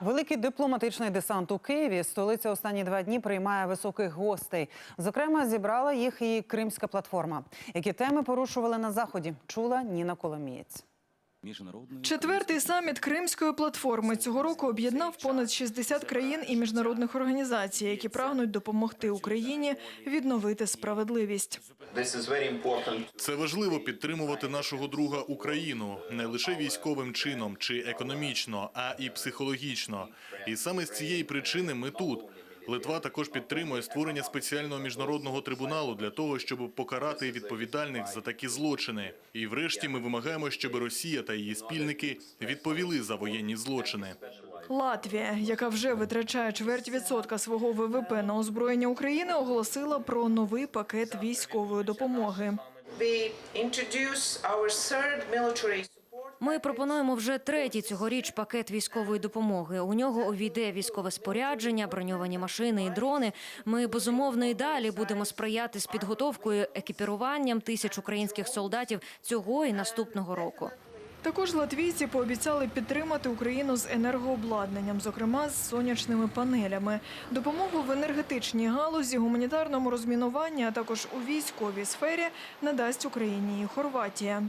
Великий дипломатичний десант у Києві. Столиця останні два дні приймає високих гостей. Зокрема, зібрала їх і Кримська платформа. Які теми порушували на заході? Чула Ніна Коломієць. Четвертий саміт Кримської платформи цього року об'єднав понад 60 країн і міжнародних організацій, які прагнуть допомогти Україні відновити справедливість. Це важливо підтримувати нашого друга Україну не лише військовим чином чи економічно, а і психологічно. І саме з цієї причини ми тут. Литва також підтримує створення спеціального міжнародного трибуналу для того, щоб покарати відповідальних за такі злочини. І врешті ми вимагаємо, щоб Росія та її спільники відповіли за воєнні злочини. Латвія, яка вже витрачає чверть відсотка свого ВВП на озброєння України, оголосила про новий пакет військової допомоги. Military. Ми пропонуємо вже третій цьогоріч пакет військової допомоги. У нього увійде військове спорядження, броньовані машини і дрони. Ми безумовно і далі будемо сприяти з підготовкою екіпіруванням тисяч українських солдатів цього і наступного року. Також латвійці пообіцяли підтримати Україну з енергообладнанням, зокрема з сонячними панелями, допомогу в енергетичній галузі, гуманітарному розмінуванні, а також у військовій сфері надасть Україні і Хорватія.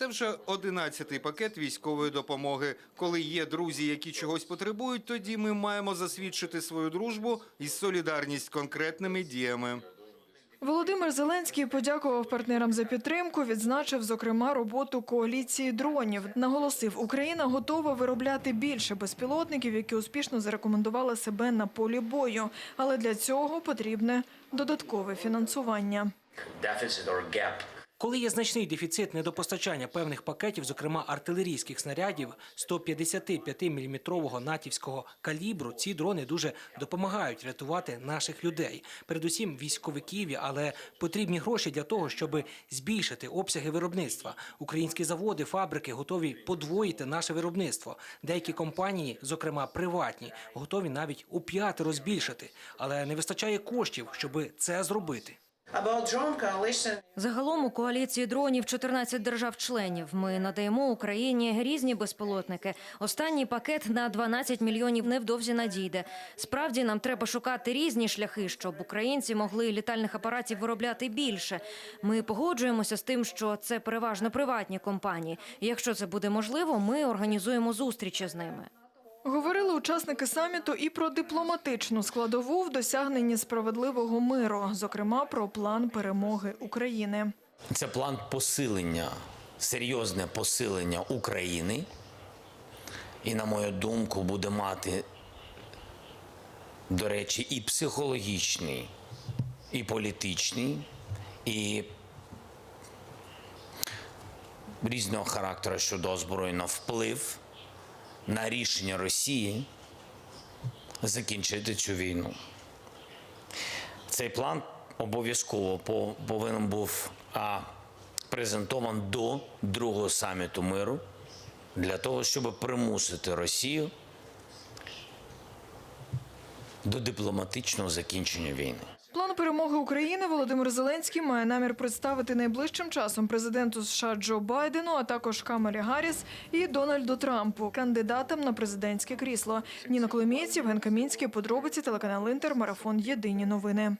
Це вже одинадцятий пакет військової допомоги. Коли є друзі, які чогось потребують, тоді ми маємо засвідчити свою дружбу і солідарність конкретними діями. Володимир Зеленський подякував партнерам за підтримку. Відзначив зокрема роботу коаліції дронів. Наголосив, Україна готова виробляти більше безпілотників, які успішно зарекомендували себе на полі бою. Але для цього потрібне додаткове фінансування. Коли є значний дефіцит недопостачання певних пакетів, зокрема артилерійських снарядів 155-мм натівського калібру, ці дрони дуже допомагають рятувати наших людей, передусім військовиків, але потрібні гроші для того, щоб збільшити обсяги виробництва. Українські заводи, фабрики готові подвоїти наше виробництво. Деякі компанії, зокрема приватні, готові навіть у п'ятеро збільшити, але не вистачає коштів, щоб це зробити. Загалом у коаліції дронів 14 держав-членів. Ми надаємо Україні різні безпілотники. Останній пакет на 12 мільйонів невдовзі надійде. Справді нам треба шукати різні шляхи, щоб українці могли літальних апаратів виробляти більше. Ми погоджуємося з тим, що це переважно приватні компанії. Якщо це буде можливо, ми організуємо зустрічі з ними. Говорили учасники саміту і про дипломатичну складову в досягненні справедливого миру, зокрема про план перемоги України. Це план посилення, серйозне посилення України. І, на мою думку, буде мати, до речі, і психологічний, і політичний, і різного характеру щодо озброєного вплив на рішення Росії закінчити цю війну. Цей план обов'язково повинен був а, презентован до другого саміту миру для того, щоб примусити Росію до дипломатичного закінчення війни. План перемоги України Володимир Зеленський має намір представити найближчим часом президенту США Джо Байдену, а також Камері Гарріс і Дональду Трампу, кандидатам на президентське крісло. Ніна Коломієць, Євген Камінський, подробиці телеканал Інтер, марафон Єдині новини.